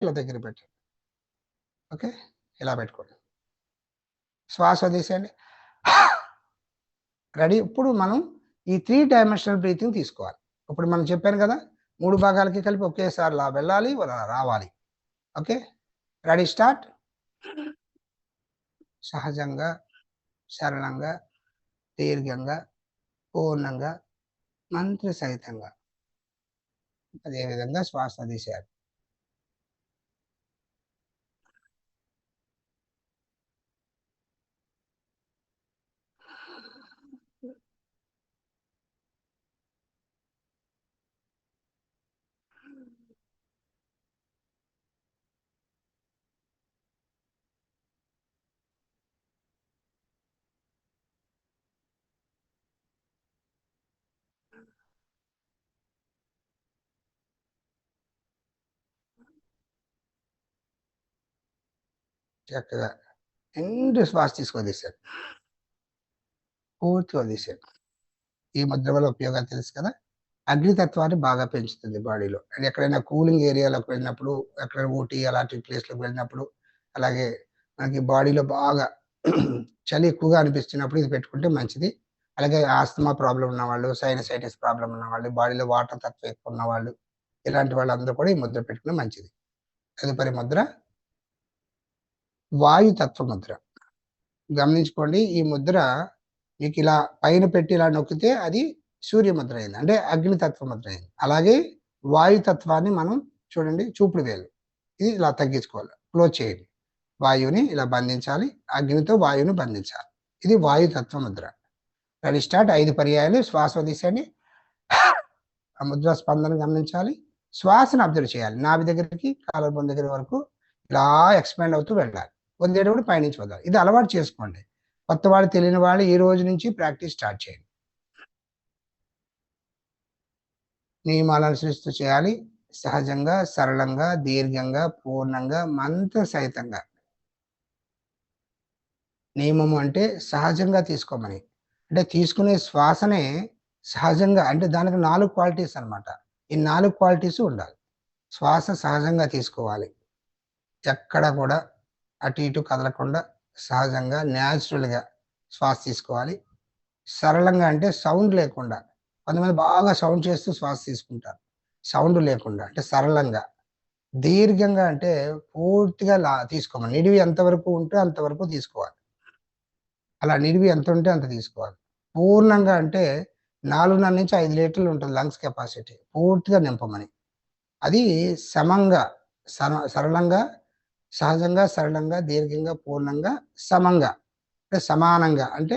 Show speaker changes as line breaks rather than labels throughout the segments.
ఇలా దగ్గర పెట్టండి. ఓకే? ఇలా పెట్టుకోండి. శ్వాస వదిలేసేయండి. రెడీ? ఇప్పుడు మనం ఈ త్రీ డైమెన్షనల్ బ్రీతింగ్ తీసుకోవాలి. ఇప్పుడు మనం చెప్పాను కదా మూడు భాగాలకి కలిపి ఒకేసారి లా వెళ్ళాలి రావాలి. ఓకే? రెడీ? స్టార్ట్? సహజంగా సరళంగా దీర్ఘంగా పూర్ణంగా మంత్ర సహితంగా అదేవిధంగా శ్వాస తీసేయాలి. చక్కగా నిండు శ్వాస తీసుకొని తీశారు పూర్తిగా ఈ ముద్ర వల్ల ఉపయోగాలు తెలుసు కదా? అగ్నితత్వాన్ని బాగా పెంచుతుంది బాడీలో. అండ్ ఎక్కడైనా కూలింగ్ ఏరియాలోకి వెళ్ళినప్పుడు ఎక్కడైనా ఊటీ అలాంటి ప్లేస్లోకి వెళ్ళినప్పుడు అలాగే మనకి బాడీలో బాగా చలి ఎక్కువగా అనిపిస్తున్నప్పుడు ఇది పెట్టుకుంటే మంచిది. అలాగే ఆస్తమా ప్రాబ్లం ఉన్నవాళ్ళు సైనసైటిస్ ప్రాబ్లం ఉన్నవాళ్ళు బాడీలో వాటర్ తత్వం ఎక్కువ ఉన్న వాళ్ళు ఇలాంటి వాళ్ళందరూ కూడా ఈ ముద్ర పెట్టుకుంటే మంచిది. తదుపరి ముద్ర వాయుతత్వ ముద్ర గమనించుకోండి ఈ ముద్ర మీకు ఇలా పైన పెట్టి ఇలా నొక్కితే అది సూర్య ముద్ర అయింది అంటే అగ్నితత్వ ముద్ర అయింది అలాగే వాయుతత్వాన్ని మనం చూడండి చూపుడు వేలు. ఇది ఇలా తగ్గించుకోవాలి. క్లోజ్ చేయండి. వాయువుని ఇలా బంధించాలి. అగ్నితో వాయువుని బంధించాలి. ఇది వాయుతత్వ ముద్ర రెడీ స్టార్ట్. ఐదు పర్యాయాలు. శ్వాస వదిలేసండి ఆ ముద్ర స్పందన గమనించాలి. శ్వాసను అబ్జర్వ్ చేయాలి. నాభి దగ్గరికి కాలర్ దగ్గర వరకు ఇలా ఎక్స్పాండ్ అవుతూ వెళ్ళాలి. పొందేటప్పుడు పైనుంచి వదలాలి ఇది అలవాటు చేసుకోండి. కొత్త వాళ్ళు తెలియని వాళ్ళు ఈ రోజు నుంచి ప్రాక్టీస్ స్టార్ట్ చేయండి. నియమాలు అనుసరిస్తూ చేయాలి. సహజంగా సరళంగా దీర్ఘంగా పూర్ణంగా మంత్ర సహితంగా నియమము అంటే సహజంగా తీసుకోమని. అంటే తీసుకునే శ్వాసనే సహజంగా అంటే దానికి నాలుగు క్వాలిటీస్ అన్నమాట. ఈ నాలుగు క్వాలిటీస్ ఉండాలి. శ్వాస సహజంగా తీసుకోవాలి. ఎక్కడ కూడా అటు ఇటు కదలకుండా సహజంగా న్యాచురల్గా శ్వాస తీసుకోవాలి. సరళంగా అంటే సౌండ్ లేకుండా కొంతమంది బాగా సౌండ్ చేస్తూ శ్వాస తీసుకుంటారు. సౌండ్ లేకుండా అంటే సరళంగా. దీర్ఘంగా అంటే పూర్తిగా లా తీసుకోమని నిడివి ఎంతవరకు ఉంటే అంతవరకు తీసుకోవాలి. అలా నిడివి ఎంత ఉంటే అంత తీసుకోవాలి. పూర్ణంగా అంటే నాలుగున్నర నుంచి ఐదు లీటర్లు ఉంటుంది లంగ్స్ కెపాసిటీ. పూర్తిగా నింపమని. అది సమంగా సమ సరళంగా సహజంగా సరళంగా దీర్ఘంగా పూర్ణంగా సమంగా. అంటే సమానంగా. అంటే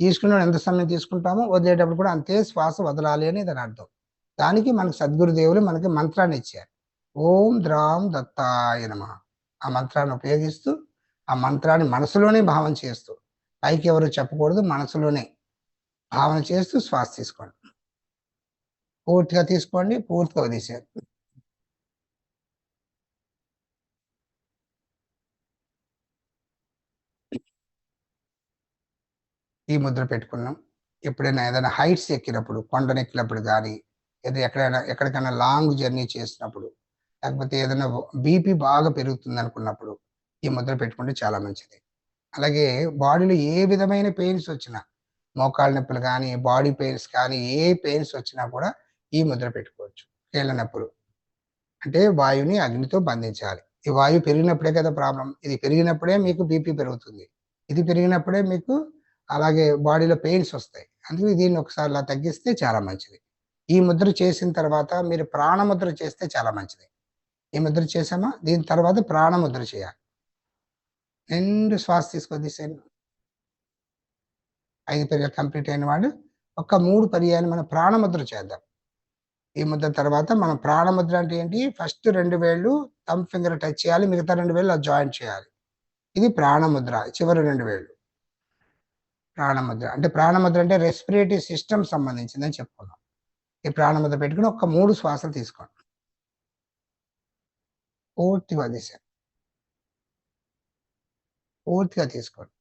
తీసుకున్న ఎంత సమయం తీసుకుంటామో వదిలేటప్పుడు కూడా అంతే శ్వాస వదలాలి అని దాని అర్థం. దానికి మనకు సద్గురుదేవులు మనకి మంత్రాన్ని ఇచ్చారు. ఓం ద్రాం దత్తాయ నమ. ఆ మంత్రాన్ని ఉపయోగిస్తూ ఆ మంత్రాన్ని మనసులోనే భావన చేస్తూ పైకి ఎవరు చెప్పకూడదు మనసులోనే భావన చేస్తూ శ్వాస తీసుకోండి. పూర్తిగా తీసుకోండి పూర్తిగా వదిలేసారు ఈ ముద్ర పెట్టుకున్నాం. ఎప్పుడైనా ఏదైనా హైట్స్ ఎక్కినప్పుడు కొండనెక్కినప్పుడు కానీ లేదా ఎక్కడైనా ఎక్కడికైనా లాంగ్ జర్నీ చేసినప్పుడు లేకపోతే ఏదైనా బీపీ బాగా పెరుగుతుంది అనుకున్నప్పుడు ఈ ముద్ర పెట్టుకుంటే చాలా మంచిది. అలాగే బాడీలో ఏ విధమైన పెయిన్స్ వచ్చినా మోకాళ్ళ నొప్పులు కానీ బాడీ పెయిన్స్ కానీ ఏ పెయిన్స్ వచ్చినా కూడా ఈ ముద్ర పెట్టుకోవచ్చు. కీళ్ళ నొప్పులు. అంటే వాయువుని అగ్నితో బంధించాలి. ఈ వాయువు పెరిగినప్పుడే కదా ప్రాబ్లం ఇది పెరిగినప్పుడే మీకు బీపీ పెరుగుతుంది. ఇది పెరిగినప్పుడే మీకు అలాగే బాడీలో పెయిన్స్ వస్తాయి. అందుకే దీన్ని ఒకసారి ఇలా తగ్గిస్తే చాలా మంచిది. ఈ ముద్ర చేసిన తర్వాత మీరు ప్రాణముద్ర చేస్తే చాలా మంచిది. ఈ ముద్ర చేసామా దీని తర్వాత ప్రాణముద్ర చేయాలి. నిండు శ్వాస తీసుకొద్దిసేను ఐదు పర్యాలు కంప్లీట్ అయిన వాడు ఒక మూడు పర్యాలు మనం ప్రాణముద్ర చేద్దాం. ఈ ముద్ర తర్వాత మనం ప్రాణముద్ర అంటే ఏంటి? ఫస్ట్ రెండు వేళ్ళు థమ్ ఫింగర్ టచ్ చేయాలి మిగతా రెండు వేళ్ళు జాయింట్ చేయాలి. ఇది ప్రాణముద్ర చివరి రెండు వేళ్ళు. ప్రాణముద్ర. అంటే ప్రాణముద్ర అంటే రెస్పిరేటరీ సిస్టమ్ సంబంధించిందని చెప్పుకున్నాం ఈ ప్రాణముద్ర పెట్టుకుని ఒక మూడు శ్వాసలు తీసుకోండి. పూర్తిగా తీసాను పూర్తిగా తీసుకోండి.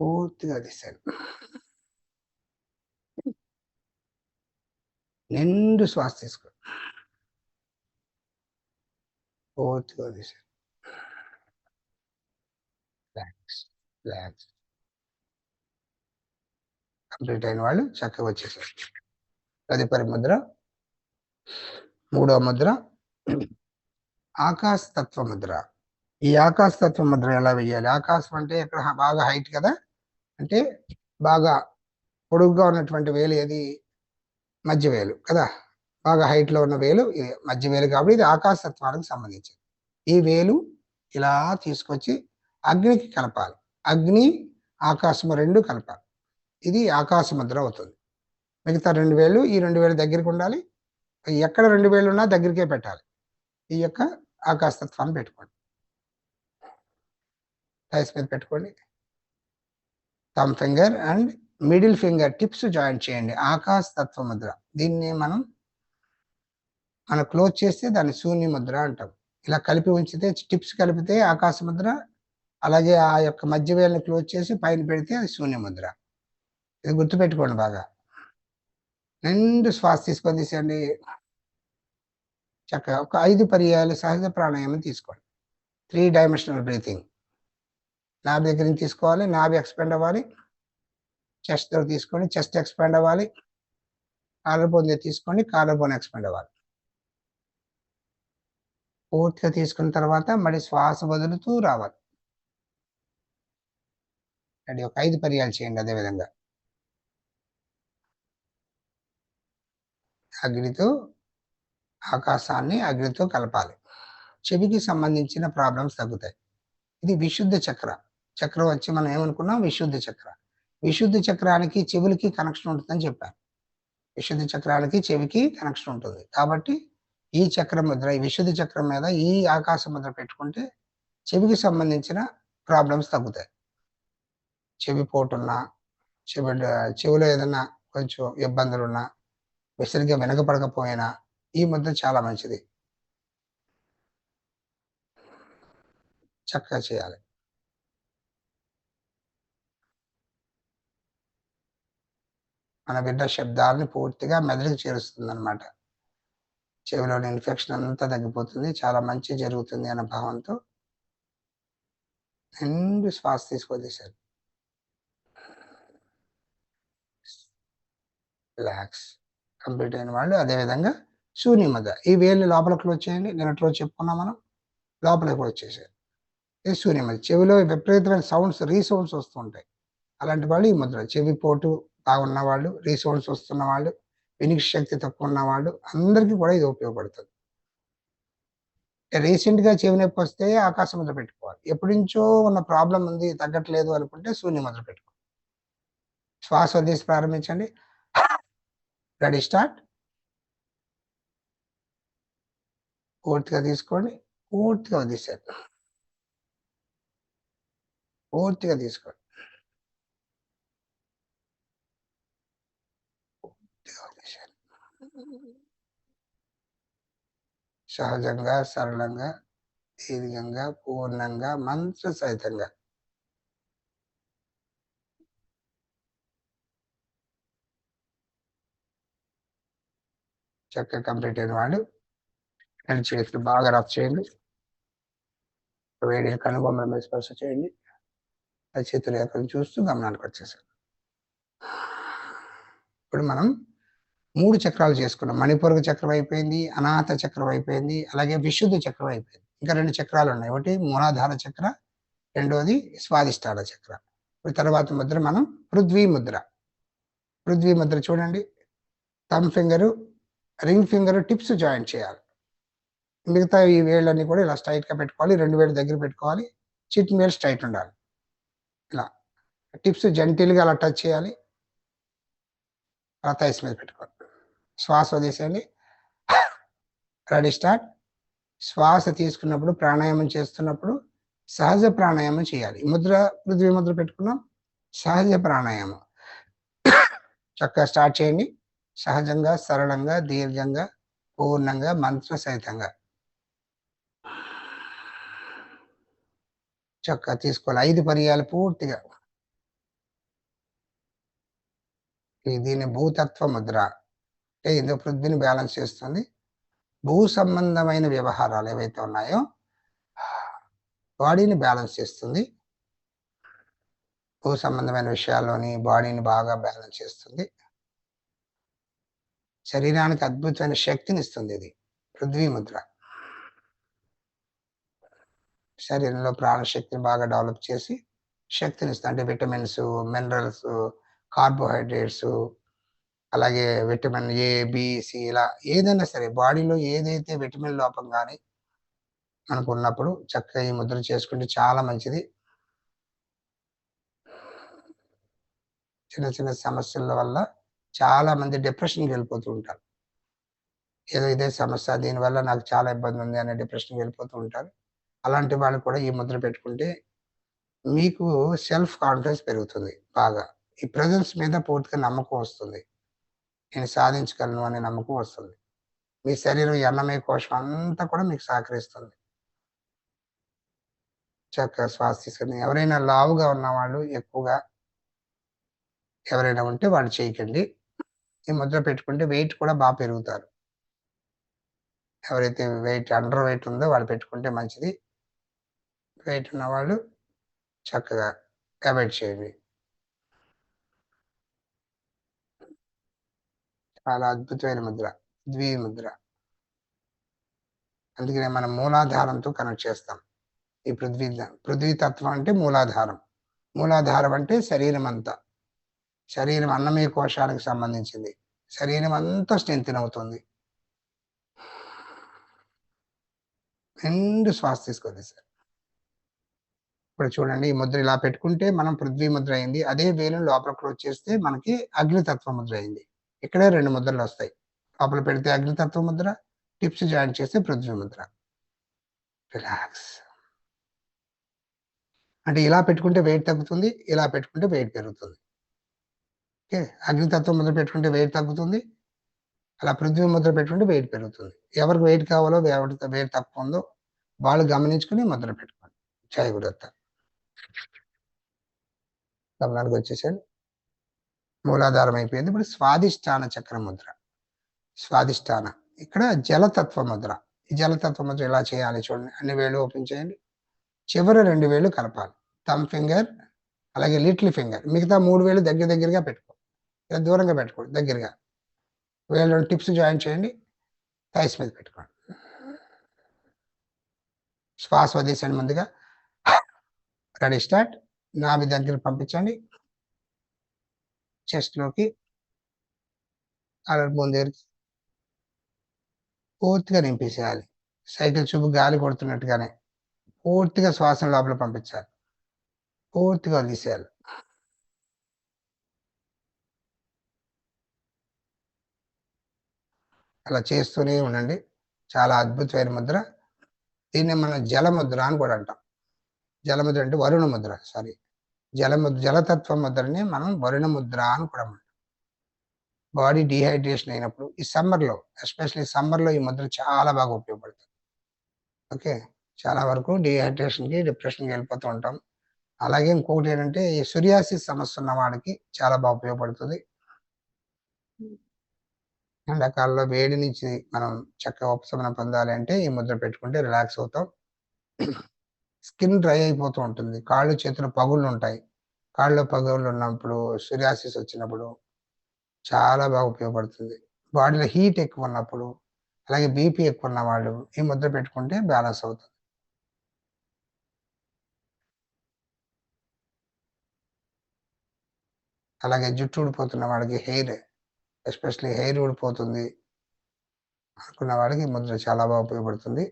పూర్తిగా తీసాను నిండు శ్వాస తీసుకోండి. పూర్తిగా వదిలేశారు ల్యాక్స్ కంప్లీట్ అయిన వాళ్ళు చక్కగా వచ్చేసారు. తదుపరి ముద్ర మూడవ ముద్ర. ఆకాశ తత్వ ముద్ర. ఈ ఆకాశ తత్వ ముద్ర ఎలా వేయాలి ఆకాశం అంటే ఇక్కడ బాగా హైట్ కదా? అంటే బాగా పొడుగ్గా ఉన్నటువంటి వేలు ఏది? మధ్య వేలు కదా? బాగా హైట్లో ఉన్న వేలు ఇది మధ్య వేలు కాబట్టి ఇది ఆకాశ తత్వానికి సంబంధించింది. ఈ వేలు ఇలా తీసుకొచ్చి అగ్నికి కలపాలి. అగ్ని ఆకాశము రెండు కలపాలి. ఇది ఆకాశ ముద్ర అవుతుంది. మిగతా రెండు వేలు ఈ రెండు వేలు దగ్గరికి ఉండాలి. ఎక్కడ రెండు వేలు ఉన్నా దగ్గరికే పెట్టాలి. ఈ యొక్క ఆకాశతత్వాన్ని పెట్టుకోండి. టైస్ మీద పెట్టుకోండి. Thumb finger and middle finger tips joint చేయండి. ఆకాశ తత్వ ముద్ర. దీన్ని మనం మనం క్లోజ్ చేస్తే దాన్ని శూన్య ముద్ర అంటాం. ఇలా కలిపి ఉంచితే టిప్స్ కలిపితే ఆకాశ ముద్ర అలాగే ఆ యొక్క మధ్య వేలను క్లోజ్ చేసి పైన పెడితే అది శూన్య ముద్ర ఇది గుర్తుపెట్టుకోండి బాగా. నిండు శ్వాస తీసుకొని తీసేయండి. చక్కగా ఒక ఐదు పర్యాయాలు సహజ ప్రాణాయామం తీసుకోండి. Three dimensional breathing. నాభి దగ్గర నుంచి తీసుకోవాలి నాభి ఎక్స్పెండ్ అవ్వాలి. చెస్ట్ దగ్గర తీసుకోండి చెస్ట్ ఎక్స్పెండ్ అవ్వాలి. కాలర్ బోన్ దగ్గర తీసుకోండి కాలర్ బోన్ అవ్వాలి. పూర్తిగా తీసుకున్న తర్వాత మళ్ళీ శ్వాస వదులుతూ రావాలి. అది ఒక ఐదు పర్యాలు చేయండి అదే విధంగా. అగ్నితో ఆకాశాన్ని అగ్నితో కలపాలి. చెవికి సంబంధించిన ప్రాబ్లమ్స్ తగ్గుతాయి. ఇది విశుద్ధ చక్ర. చక్రం వచ్చి మనం ఏమనుకున్నాం? విశుద్ధ చక్ర. విశుద్ధ చక్రానికి చెవులకి కనెక్షన్ ఉంటుందని చెప్పాను విశుద్ధ చక్రానికి చెవికి కనెక్షన్ ఉంటుంది. కాబట్టి ఈ చక్ర ముద్ర ఈ విశుద్ధ చక్రం మీద ఈ ఆకాశ ముద్ర పెట్టుకుంటే చెవికి సంబంధించిన ప్రాబ్లమ్స్ తగ్గుతాయి. చెవి పోటున్నా చెవి చెవిలో ఏదైనా కొంచెం ఇబ్బందులున్నా విసరిగా వెనకపడకపోయినా ఈ ముద్ర చాలా మంచిది. చక్కగా చేయాలి. మన బిడ్డ శబ్దాలను పూర్తిగా మెదడుకు చేరుస్తుంది అనమాట చెవిలోని ఇన్ఫెక్షన్ అంతా తగ్గిపోతుంది చాలా మంచి జరుగుతుంది అనే భావంతో నిండు శ్వాస తీసుకొచ్చేసారు ల్యాక్స్ కంప్లీట్ అయిన వాళ్ళు అదేవిధంగా శూన్యమద ఈ వేళ్ళు లోపల క్లోజ్ చేయండి. నిన్నట్లో చెప్పుకున్నాం మనం. లోపలికి కూడా వచ్చేసారు ఇది శూన్యమద చెవిలో విపరీతమైన సౌండ్స్ రీసౌండ్స్ వస్తుంటాయి. అలాంటి వాళ్ళు ఈ ముద్ర. చెవి పోటు బాగున్న వాళ్ళు రీసౌండ్స్ వస్తున్న వాళ్ళు వినికి శక్తి తక్కువ ఉన్న వాళ్ళు అందరికీ కూడా ఇది ఉపయోగపడుతుంది. రీసెంట్గా చెవి నొప్పి వస్తే ఆకాశ ముద్ర పెట్టుకోవాలి. ఎప్పటి నుంచో ఉన్న ప్రాబ్లం ఉంది తగ్గట్లేదు అనుకుంటే శూన్య ముద్ర పెట్టుకోవాలి. శ్వాస వదిలేసి ప్రారంభించండి. రెడీ స్టార్ట్ పూర్తిగా తీసుకోండి. పూర్తిగా వదిలేసారు పూర్తిగా తీసుకోండి. సహజంగా సరళంగా దీర్ఘంగా పూర్ణంగా మంత్ర సహితంగా చక్కగా కంప్లీట్ అయిన వాళ్ళు రెండు చేతులు బాగా రఫ్ చేయండి. వేడి కనుబొమ్మల మీద స్పర్శ చేయండి. ఆ చేతులు ఎక్కడ చూస్తూ గమనానికి వచ్చేసాం ఇప్పుడు మనం మూడు చక్రాలు చేసుకున్నాం. మణిపూరక చక్రం అయిపోయింది అనాథ చక్రం అయిపోయింది అలాగే విశుద్ధ చక్రం అయిపోయింది. ఇంకా రెండు చక్రాలు ఉన్నాయి. ఒకటి మూలాధార చక్ర రెండోది స్వాదిష్టాన చక్ర. ఇప్పుడు తర్వాత ముద్ర మనం పృథ్వీ ముద్ర పృథ్వీ ముద్ర చూడండి. Thumb finger ring finger tips joint చేయాలి. మిగతా ఈ వేళ్ళన్నీ కూడా ఇలా స్ట్రైట్గా పెట్టుకోవాలి. రెండు వేలు దగ్గర పెట్టుకోవాలి. చిట్ వేలు స్ట్రైట్ ఉండాలి. ఇలా. టిప్స్ జెంటిల్గా అలా టచ్ చేయాలి. అలా థైస్ మీద పెట్టుకోవాలి. శ్వాస వదిలేసేయండి. Ready start. శ్వాస తీసుకున్నప్పుడు ప్రాణాయామం చేస్తున్నప్పుడు సహజ ప్రాణాయామం చేయాలి. ముద్ర పృథ్వీ ముద్ర పెట్టుకున్నాం. సహజ ప్రాణాయామం. చక్కగా స్టార్ట్ చేయండి. సహజంగా సరళంగా దీర్ఘంగా పూర్ణంగా మంత్ర సహితంగా చక్కగా తీసుకోవాలి. ఐదు పర్యాలు పూర్తిగా. దీని భూతత్వ ముద్ర అంటే ఇది పృథ్వీని బ్యాలెన్స్ చేస్తుంది. భూ సంబంధమైన వ్యవహారాలు ఏవైతే ఉన్నాయో బాడీని బ్యాలెన్స్ చేస్తుంది. భూ సంబంధమైన విషయాల్లోని బాడీని బాగా బ్యాలెన్స్ చేస్తుంది. శరీరానికి అద్భుతమైన శక్తిని ఇస్తుంది ఇది. పృథ్వీ ముద్ర. శరీరంలో ప్రాణశక్తిని బాగా డెవలప్ చేసి శక్తిని ఇస్తుంది అంటే విటమిన్స్ మినరల్స్ కార్బోహైడ్రేట్స్ అలాగే విటమిన్ ఏ బిసి ఇలా ఏదైనా సరే బాడీలో ఏదైతే విటమిన్ లోపం కానీ మనకు ఉన్నప్పుడు చక్కగా ఈ ముద్ర చేసుకుంటే చాలా మంచిది. చిన్న చిన్న సమస్యల వల్ల చాలా మంది డిప్రెషన్కి వెళ్ళిపోతూ ఉంటారు. ఏదో ఇదే సమస్య దీనివల్ల నాకు చాలా ఇబ్బంది ఉంది అనే డిప్రెషన్కి వెళ్ళిపోతూ ఉంటారు. అలాంటి వాళ్ళు కూడా ఈ ముద్ర పెట్టుకుంటే మీకు సెల్ఫ్ కాన్ఫిడెన్స్ పెరుగుతుంది బాగా. ఈ ప్రజెన్స్ మీద పూర్తిగా నమ్మకం వస్తుంది. నేను సాధించగలను అనే నమ్మకం వస్తుంది. మీ శరీరం ఈ అన్నమయ కోశం అంతా కూడా మీకు సహకరిస్తుంది. చక్కగా శ్వాస తీసుకుని ఎవరైనా లావుగా ఉన్న వాళ్ళు ఎక్కువగా ఎవరైనా ఉంటే వాళ్ళు చేయకండి. ఈ ముద్ర పెట్టుకుంటే వెయిట్ కూడా బాగా పెరుగుతారు. ఎవరైతే వెయిట్ అండర్ వెయిట్ ఉందో వాళ్ళు పెట్టుకుంటే మంచిది. వెయిట్ ఉన్న వాళ్ళు చక్కగా అవాయిడ్ చేయండి. చాలా అద్భుతమైన ముద్ర ద్వి ముద్ర. అందుకనే మనం మూలాధారంతో కనెక్ట్ చేస్తాం. ఈ పృథ్వీ పృథ్వీ తత్వం అంటే మూలాధారం. మూలాధారం అంటే శరీరం అంతా. శరీరం అన్నమయ కోశాలకు సంబంధించింది. శరీరం అంతా స్ట్రెంత్ అవుతుంది రెండు శ్వాస తీసుకోండి సార్. ఇప్పుడు చూడండి ఈ ముద్ర ఇలా పెట్టుకుంటే మనం పృథ్వీ ముద్ర అయింది. అదే వేలు లోపల క్లోజ్ చేస్తే మనకి అగ్నితత్వ ముద్ర అయింది. ఇక్కడే రెండు ముద్రలు వస్తాయి. లోపల పెడితే అగ్నితత్వ ముద్ర టిప్స్ జాయిన్ చేస్తే పృథ్వీ ముద్ర. రిలాక్స్. అంటే ఇలా పెట్టుకుంటే వెయిట్ తగ్గుతుంది ఇలా పెట్టుకుంటే వెయిట్ పెరుగుతుంది. ఓకే? అగ్నితత్వం ముద్ర పెట్టుకుంటే వెయిట్ తగ్గుతుంది. అలా పృథ్వీ ముద్ర పెట్టుకుంటే వెయిట్ పెరుగుతుంది. ఎవరికి వెయిట్ కావాలో ఎవరికి వెయిట్ తక్కువ ఉందో వాళ్ళు గమనించుకుని ముద్ర పెట్టుకోండి. జయ గురుత్త గమనానికి వచ్చేసాడు మూలాధారం అయిపోయింది. ఇప్పుడు స్వాదిష్టాన చక్ర ముద్ర. స్వాదిష్టాన ఇక్కడ జలతత్వ ముద్ర. ఈ జలతత్వ ముద్ర ఎలా చేయాలి చూడండి. అన్ని వేళ్ళు ఓపెన్ చేయండి. చివరి రెండు వేళ్ళు కలపాలి. థమ్ ఫింగర్ అలాగే లిటిల్ ఫింగర్. మిగతా మూడు వేలు దగ్గర దగ్గరగా పెట్టుకోవాలి. ఇలా దూరంగా పెట్టుకోండి దగ్గరగా. వేళ్ళు టిప్స్ జాయిన్ చేయండి థైస్ మీద పెట్టుకోండి. శ్వాస వదిలేసండి ముందుగా. Ready start. నాభి దగ్గర పంపించండి. చెస్ట్లోకి అలర్ బోన్ దగ్గరికి. పూర్తిగా నింపేసేయాలి. సైకిల్ చూపు గాలి కొడుతున్నట్టుగానే పూర్తిగా శ్వాసను లోపల పంపించాలి. పూర్తిగా వదిలేసేయాలి. అలా చేస్తూనే ఉండండి. చాలా అద్భుతమైన ముద్ర. దీన్ని మనం జలముద్ర అని కూడా అంటాం. జలముద్ర అంటే వరుణ ముద్ర సారీ. జలముద్ర జలతత్వ ముద్రని మనం వరుణ ముద్ర అని కూడా అంటాం. బాడీ డిహైడ్రేషన్ అయినప్పుడు ఈ సమ్మర్లో ఎస్పెషల్లీ సమ్మర్లో ఈ ముద్ర చాలా బాగా ఉపయోగపడుతుంది. ఓకే? చాలా వరకు డిహైడ్రేషన్కి డిప్రెషన్కి వెళ్ళిపోతూ ఉంటాం. అలాగే ఇంకొకటి ఏంటంటే ఈ సూర్యాసిస్ సమస్య ఉన్న వాడికి చాలా బాగా ఉపయోగపడుతుంది. ఎండాకాలంలో వేడి నుంచి మనం చక్కగా ఉపశమనం పొందాలి అంటే ఈ ముద్ర పెట్టుకుంటే రిలాక్స్ అవుతాం. స్కిన్ డ్రై అయిపోతూ ఉంటుంది. కాళ్ళు చేతులు పగుళ్ళు ఉంటాయి. కాళ్ళు పగుళ్ళు ఉన్నప్పుడు సూర్యాసిస్ వచ్చినప్పుడు చాలా బాగా ఉపయోగపడుతుంది. బాడీలో హీట్ ఎక్కువ ఉన్నప్పుడు అలాగే బీపీ ఎక్కువ ఉన్న వాళ్ళు ఈ ముద్ర పెట్టుకుంటే బ్యాలెన్స్ అవుతుంది. అలాగే జుట్టు ఊడిపోతున్న వాడికి హెయిర్ ఎస్పెషల్లీ హెయిర్ ఊడిపోతుంది అనుకున్న వాడికి ముద్ర చాలా బాగా ఉపయోగపడుతుంది.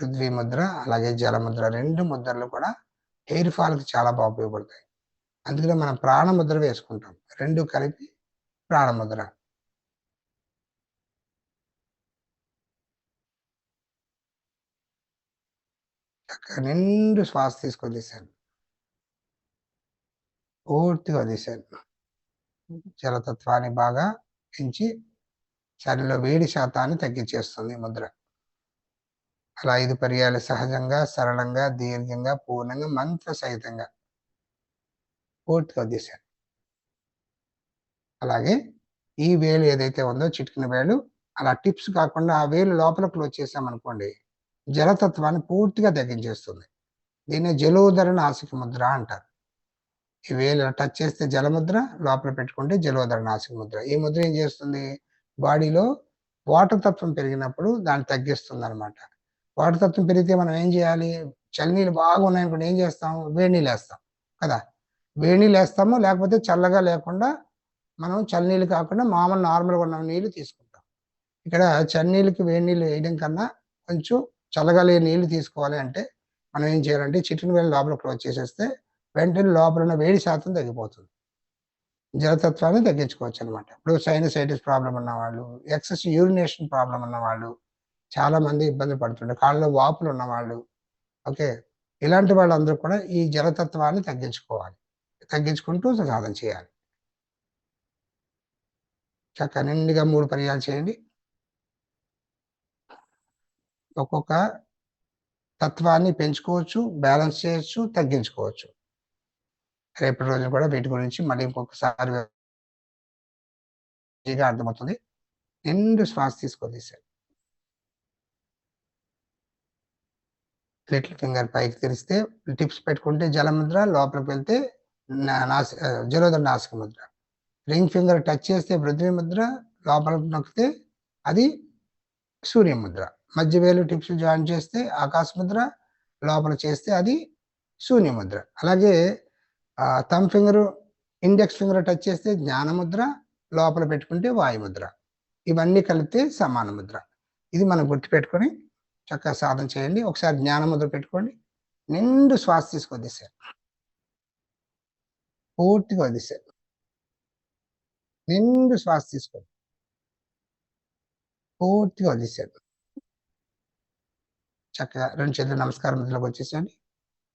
పృథ్వీ ముద్ర అలాగే జల ముద్ర రెండు ముద్రలు కూడా హెయిర్ ఫాల్కి చాలా బాగా ఉపయోగపడతాయి. అందుకనే మనం ప్రాణముద్ర వేసుకుంటాం. రెండు కలిపి ప్రాణముద్ర చక్కగా నిండు శ్వాస తీసుకొని తీశాను. పూర్తిగా తీశాను జలతత్వాన్ని బాగా పెంచి శరీరంలో వేడి శాతాన్ని తగ్గించేస్తుంది ముద్ర. అలా ఐదు పర్యాలు సహజంగా సరళంగా దీర్ఘంగా పూర్ణంగా మంత్ర సహితంగా పూర్తిగా వదిలేశాను అలాగే ఈ వేలు ఏదైతే ఉందో చిటికిన వేలు అలా టిప్స్ కాకుండా ఆ వేలు లోపల క్లోజ్ చేసామనుకోండి జలతత్వాన్ని పూర్తిగా తగ్గించేస్తుంది. దీన్ని జలోదరణ నాసిక ముద్ర అంటారు. ఈ వేలు టచ్ చేస్తే జలముద్ర లోపల పెట్టుకుంటే జలోదర నాసిక ముద్ర. ఈ ముద్ర ఏం చేస్తుంది? బాడీలో వాటర్ తత్వం పెరిగినప్పుడు దాన్ని తగ్గిస్తుంది అనమాట వాటర్ తత్వం పెరిగితే మనం ఏం చేయాలి? చలినీళ్ళు బాగా ఉన్నాయనుకోండి ఏం చేస్తాం? వేడి నీళ్ళు వేస్తాం కదా? వేడి నీళ్ళు వేస్తాము లేకపోతే చల్లగా లేకుండా మనం చలినీళ్ళు కాకుండా మామూలు నార్మల్గా ఉన్న నీళ్ళు తీసుకుంటాం. ఇక్కడ చన్నీళ్ళకి వేడి నీళ్ళు వేయడం కన్నా కొంచెం చల్లగా లేని నీళ్ళు తీసుకోవాలి అంటే మనం ఏం చేయాలంటే చిటిని వేలు లోపల క్లోజ్ చేసేస్తే వెంటనే లోపల ఉన్న వేడి శాతం తగ్గిపోతుంది. జలతత్వాన్ని తగ్గించుకోవచ్చు అనమాట ఇప్పుడు సైనసైటిస్ ప్రాబ్లం ఉన్నవాళ్ళు ఎక్సెస్ యూరినేషన్ ప్రాబ్లం ఉన్నవాళ్ళు చాలామంది చాలా మంది ఇబ్బంది పడుతుండే. కాళ్ళలో వాపులు ఉన్నవాళ్ళు. ఓకే? ఇలాంటి వాళ్ళందరూ కూడా ఈ జలతత్వాన్ని తగ్గించుకోవాలి. తగ్గించుకుంటూ సాధన చేయాలి. చక్కగా నిండుగా మూడు పర్యాలు చేయండి. ఒక్కొక్క తత్వాన్ని పెంచుకోవచ్చు బ్యాలెన్స్ చేయొచ్చు తగ్గించుకోవచ్చు. రేపటి రోజు కూడా వీటి గురించి మళ్ళీ ఇంకొకసారి అర్థమవుతుంది. నిండు శ్వాస తీసుకోండి లిటిల్ ఫింగర్ పైకి తెరిస్తే టిప్స్ పెట్టుకుంటే జలముద్ర లోపలికి వెళ్తే నాసి జలోదర నాసిక ముద్ర. రింగ్ ఫింగర్ టచ్ చేస్తే పృథ్వీ ముద్ర లోపలికి నొక్కితే అది సూర్య ముద్ర. మధ్య వేలు టిప్స్ జాయిన్ చేస్తే ఆకాశ ముద్ర లోపల చేస్తే అది శూన్య ముద్ర. అలాగే thumb finger index finger touch చేస్తే జ్ఞాన ముద్ర లోపల పెట్టుకుంటే వాయుముద్ర. ఇవన్నీ కలిపితే సమాన ముద్ర ఇది మనం గుర్తుపెట్టుకొని చక్కగా సాధన చేయండి. ఒకసారి జ్ఞానముద్ర పెట్టుకోండి. నిండు శ్వాస తీసుకొద్ది సార్ పూర్తిగా వదిలేసారు నిండు శ్వాస తీసుకోండి పూర్తిగా వదిలేసారు చక్కగా రెండు చేతులు నమస్కారం మధ్యలోకి వచ్చేసండి